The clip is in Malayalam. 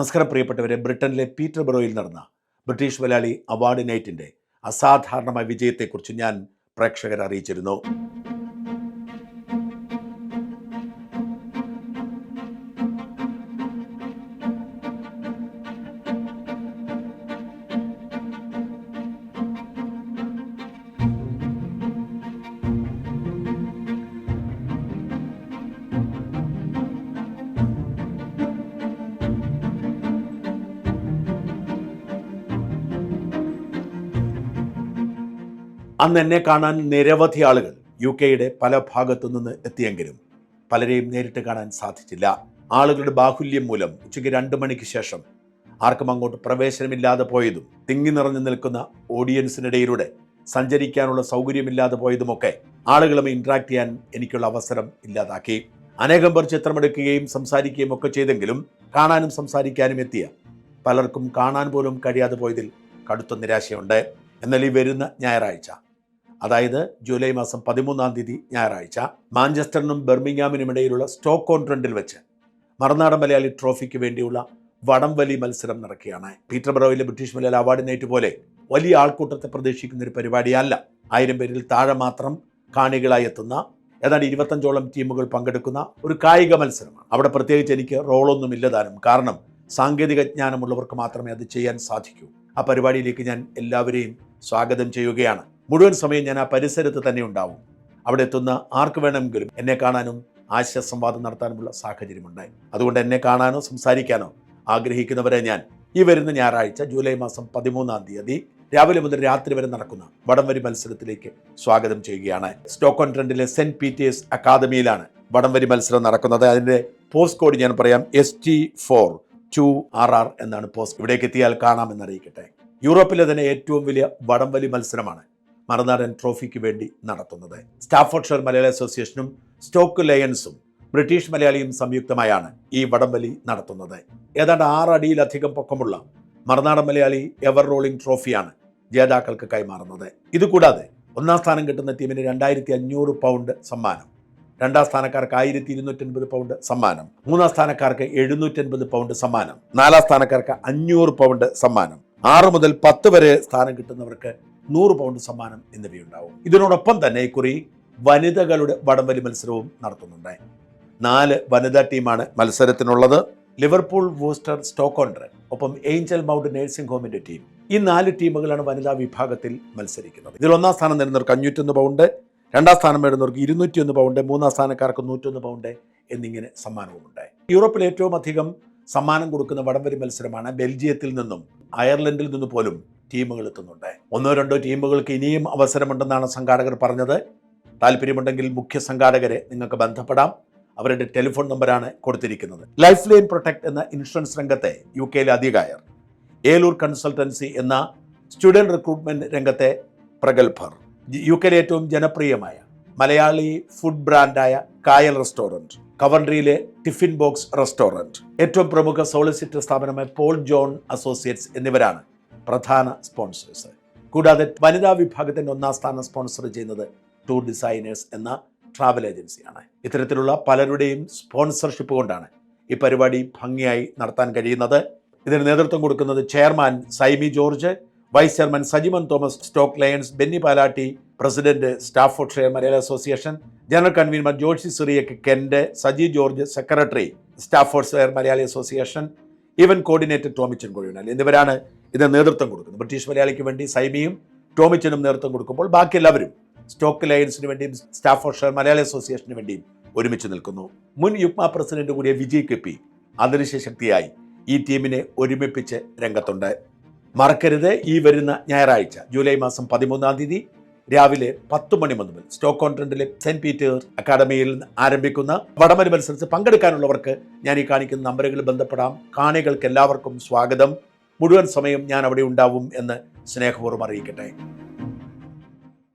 നമസ്കാരം പ്രിയപ്പെട്ടവരെ ബ്രിട്ടനിലെ പീറ്റർ ബറോയിൽ നടന്ന ബ്രിട്ടീഷ് മലയാളി അവാർഡ് നൈറ്റിന്റെ അസാധാരണമായ വിജയത്തെക്കുറിച്ച് ഞാൻ പ്രേക്ഷകരെ അറിയിച്ചിരുന്നു. അന്ന് എന്നെ കാണാൻ നിരവധി ആളുകൾ യു കെയുടെ പല ഭാഗത്തു നിന്ന് എത്തിയെങ്കിലും പലരെയും നേരിട്ട് കാണാൻ സാധിച്ചില്ല. ആളുകളുടെ ബാഹുല്യം മൂലം ഉച്ചയ്ക്ക് രണ്ട് മണിക്ക് ശേഷം ആർക്കും അങ്ങോട്ട് പ്രവേശനമില്ലാതെ പോയതും തിങ്ങി നിറഞ്ഞു നിൽക്കുന്ന ഓഡിയൻസിനിടയിലൂടെ സഞ്ചരിക്കാനുള്ള സൗകര്യമില്ലാതെ പോയതുമൊക്കെ ആളുകളുമായി ഇന്ററാക്ട് ചെയ്യാൻ എനിക്കുള്ള അവസരം ഇല്ലാതാക്കി. അനേകം പേർ ചിത്രമെടുക്കുകയും സംസാരിക്കുകയും ഒക്കെ ചെയ്തെങ്കിലും കാണാനും സംസാരിക്കാനും എത്തിയ പലർക്കും കാണാൻ പോലും കഴിയാതെ പോയതിൽ കടുത്ത നിരാശയുണ്ട്. എന്നാൽ ഈ വരുന്ന ഞായറാഴ്ച അതായത് ജൂലൈ മാസം പതിമൂന്നാം തീയതി ഞായറാഴ്ച മാഞ്ചസ്റ്ററിനും ബെർമിംഗാമിനും ഇടയിലുള്ള സ്റ്റോക്ക് ഓൺ ട്രെൻഡിൽ വെച്ച് മറുനാടൻ മലയാളി ട്രോഫിക്ക് വേണ്ടിയുള്ള വടംവലി മത്സരം നടക്കുകയാണ്. പീറ്റർ ബ്രോയിലെ ബ്രിട്ടീഷ് മലയാള അവാർഡ് നൈറ്റ് പോലെ വലിയ ആൾക്കൂട്ടത്തെ പ്രതീക്ഷിക്കുന്ന ഒരു പരിപാടിയല്ല. ആയിരം പേരിൽ താഴെ മാത്രം കാണികളായി എത്തുന്ന ഏതാണ്ട് ഇരുപത്തഞ്ചോളം ടീമുകൾ പങ്കെടുക്കുന്ന ഒരു കായിക മത്സരമാണ്. അവിടെ പ്രത്യേകിച്ച് എനിക്ക് റോളൊന്നും ഇല്ലതാനും കാരണം സാങ്കേതിക ജ്ഞാനമുള്ളവർക്ക് മാത്രമേ അത് ചെയ്യാൻ സാധിക്കൂ. ആ പരിപാടിയിലേക്ക് ഞാൻ എല്ലാവരെയും സ്വാഗതം ചെയ്യുകയാണ്. മുഴുവൻ സമയം ഞാൻ ആ പരിസരത്ത് തന്നെ ഉണ്ടാവും. അവിടെ എത്തുന്ന ആർക്ക് വേണമെങ്കിലും എന്നെ കാണാനും ആശയ സംവാദം നടത്താനുമുള്ള സാഹചര്യമുണ്ടായി അതുകൊണ്ട് എന്നെ കാണാനോ സംസാരിക്കാനോ ആഗ്രഹിക്കുന്നവരെ ഞാൻ ഈ വരുന്ന ഞായറാഴ്ച ജൂലൈ മാസം പതിമൂന്നാം തീയതി രാവിലെ മുതൽ രാത്രി വരെ നടക്കുന്ന വടംവരി മത്സരത്തിലേക്ക് സ്വാഗതം ചെയ്യുകയാണ്. സ്റ്റോക്കോൺ ട്രെൻഡിലെ സെന്റ് പീറ്റേഴ്സ് അക്കാദമിയിലാണ് വടംവരി മത്സരം നടക്കുന്നത്. അതിന്റെ പോസ്റ്റ് കോഡ് ഞാൻ പറയാം S T four two R R എന്നാണ് പോസ്റ്റ്. ഇവിടേക്ക് എത്തിയാൽ കാണാമെന്നറിയിക്കട്ടെ. യൂറോപ്പിലെ തന്നെ ഏറ്റവും വലിയ വടംവലി മത്സരമാണ് മറുനാടൻ ട്രോഫിക്ക് വേണ്ടി നടത്തുന്നത്. സ്റ്റാഫോർഡ്ഷയർ മലയാളി അസോസിയേഷനും സ്റ്റോക്ക് ലയൺസും ബ്രിട്ടീഷ് മലയാളിയും സംയുക്തമായാണ് ഈ വടംവലി നടത്തുന്നത്. ഏതാണ്ട് ആറടിയിലധികം പൊക്കമുള്ള മറുനാടൻ മലയാളി എവർ റോളിംഗ് ട്രോഫിയാണ് ജേതാക്കൾക്ക് കൈമാറുന്നത്. ഇതുകൂടാതെ ഒന്നാം സ്ഥാനം കിട്ടുന്ന ടീമിന് രണ്ടായിരത്തി അഞ്ഞൂറ് പൗണ്ട് സമ്മാനം രണ്ടാം സ്ഥാനക്കാർക്ക് ആയിരത്തി ഇരുന്നൂറ്റൻപത് പൗണ്ട് സമ്മാനം മൂന്നാം സ്ഥാനക്കാർക്ക് എഴുന്നൂറ്റൻപത് പൗണ്ട് സമ്മാനം നാലാം സ്ഥാനക്കാർക്ക് അഞ്ഞൂറ് പൗണ്ട് സമ്മാനം ആറ് മുതൽ പത്ത് വരെ സ്ഥാനം കിട്ടുന്നവർക്ക് നൂറ് പൗണ്ട് സമ്മാനം എന്നിവയുണ്ടാവും. ഇതിനോടൊപ്പം തന്നെ ഇക്കുറി വനിതകളുടെ വടംവലി മത്സരവും നടത്തുന്നുണ്ട്. നാല് വനിതാ ടീമാണ് മത്സരത്തിനുള്ളത്. ലിവർപൂൾ വൂസ്റ്റർ സ്റ്റോക്കോണ്ടർ ഒപ്പം ഏഞ്ചൽ മൗണ്ട് നേഴ്സിംഗ് ഹോമിന്റെ ടീം. ഈ നാല് ടീമുകളാണ് വനിതാ വിഭാഗത്തിൽ മത്സരിക്കുന്നത്. ഇതിൽ ഒന്നാം സ്ഥാനം നേടുന്നവർക്ക് അഞ്ഞൂറ്റൊന്ന് പൗണ്ട് രണ്ടാം സ്ഥാനം നേടുന്നവർക്ക് ഇരുന്നൂറ്റി ഒന്ന് പൗണ്ട് മൂന്നാം സ്ഥാനക്കാർക്ക് നൂറ്റൊന്ന് പൗണ്ട് എന്നിങ്ങനെ സമ്മാനവുമുണ്ട്. യൂറോപ്പിൽ ഏറ്റവും അധികം സമ്മാനം കൊടുക്കുന്ന വടംവലി മത്സരമാണ് ബെൽജിയത്തിൽ നിന്നും. അയർലൻഡിൽ നിന്ന് പോലും ടീമുകൾ എത്തുന്നുണ്ട്. ഒന്നോ രണ്ടോ ടീമുകൾക്ക് ഇനിയും അവസരമുണ്ടെന്നാണ് സംഘാടകർ പറഞ്ഞത്. താല്പര്യമുണ്ടെങ്കിൽ മുഖ്യ സംഘാടകരെ നിങ്ങൾക്ക് ബന്ധപ്പെടാം. അവരുടെ ടെലിഫോൺ നമ്പറാണ് കൊടുത്തിരിക്കുന്നത്. ലൈഫ് ലൈൻ പ്രൊട്ടക്ട് എന്ന ഇൻഷുറൻസ് രംഗത്തെ യു കെയിലെ അധികായർ ഏലൂർ കൺസൾട്ടൻസി എന്ന സ്റ്റുഡന്റ് റിക്രൂട്ട്മെന്റ് രംഗത്തെ പ്രഗത്ഭർ യു കെയിലെ ഏറ്റവും ജനപ്രിയമായ മലയാളി ഫുഡ് ബ്രാൻഡായ കായൽ റെസ്റ്റോറന്റ് കവൻട്രിയിലെ ടിഫിൻ ബോക്സ് റെസ്റ്റോറന്റ് ഏറ്റവും പ്രമുഖ സോളിസിറ്റർ സ്ഥാപനമായ പോൾ ജോൺ അസോസിയേറ്റ്സ് എന്നിവരാണ് പ്രധാന സ്പോൺസേഴ്സ്. കൂടാതെ വനിതാ വിഭാഗത്തിന്റെ ഒന്നാം സ്ഥാനം സ്പോൺസർ ചെയ്യുന്നത് ടൂർ ഡിസൈനേഴ്സ് എന്ന ട്രാവൽ ഏജൻസിയാണ്. ഇത്തരത്തിലുള്ള പലരുടെയും സ്പോൺസർഷിപ്പ് കൊണ്ടാണ് ഈ പരിപാടി ഭംഗിയായി നടത്താൻ കഴിയുന്നത്. ഇതിന് നേതൃത്വം കൊടുക്കുന്നത് chairman Saimi George vice chairman Sajimon Thomas Stoke Lions Benny Palatty president Staffordshire Malayala association general convener Joshy Cyriac കെൻഡ് Saji George secretary Staffordshire Malayali association event coordinator Tomichan കൊഴിയുനാൽ എന്നിവരാണ് ഇതിന് നേതൃത്വം കൊടുക്കുന്നത്. ബ്രിട്ടീഷ് മലയാളിക്ക് വേണ്ടി സൈമിയും ടോമിച്ചനും നേതൃത്വം കൊടുക്കുമ്പോൾ ബാക്കി എല്ലാവരും സ്റ്റോക്ക് ലയൻസിന് വേണ്ടിയും സ്റ്റാഫ് ഷെയർ മലയാളി അസോസിയേഷന് വേണ്ടിയും ഒരുമിച്ച് നിൽക്കുന്നു. മുൻ യുഗ്മ പ്രസിഡന്റ് കൂടിയ വിജയ് കെപ്പി അദൃശ്യ ശക്തിയായി ഈ ടീമിനെ ഒരുമിപ്പിച്ച് രംഗത്തുണ്ട്. മറക്കരുത്. ഈ വരുന്ന ഞായറാഴ്ച ജൂലൈ മാസം പതിമൂന്നാം തീയതി രാവിലെ പത്ത് മണി മുതൽ സ്റ്റോക്ക് കോൺട്രന്റിലെ സെന്റ് പീറ്റേഴ്സ് അക്കാഡമിയിൽ ആരംഭിക്കുന്ന വടമരി മത്സരത്തിൽ പങ്കെടുക്കാനുള്ളവർക്ക് ഞാൻ ഈ കാണിക്കുന്ന നമ്പറുകളിൽ ബന്ധപ്പെടാം. കാണികൾക്ക് എല്ലാവർക്കും സ്വാഗതം. മുഴുവൻ സമയം ഞാൻ അവിടെ ഉണ്ടാവും എന്ന് സ്നേഹപൂർവം അറിയിക്കട്ടെ.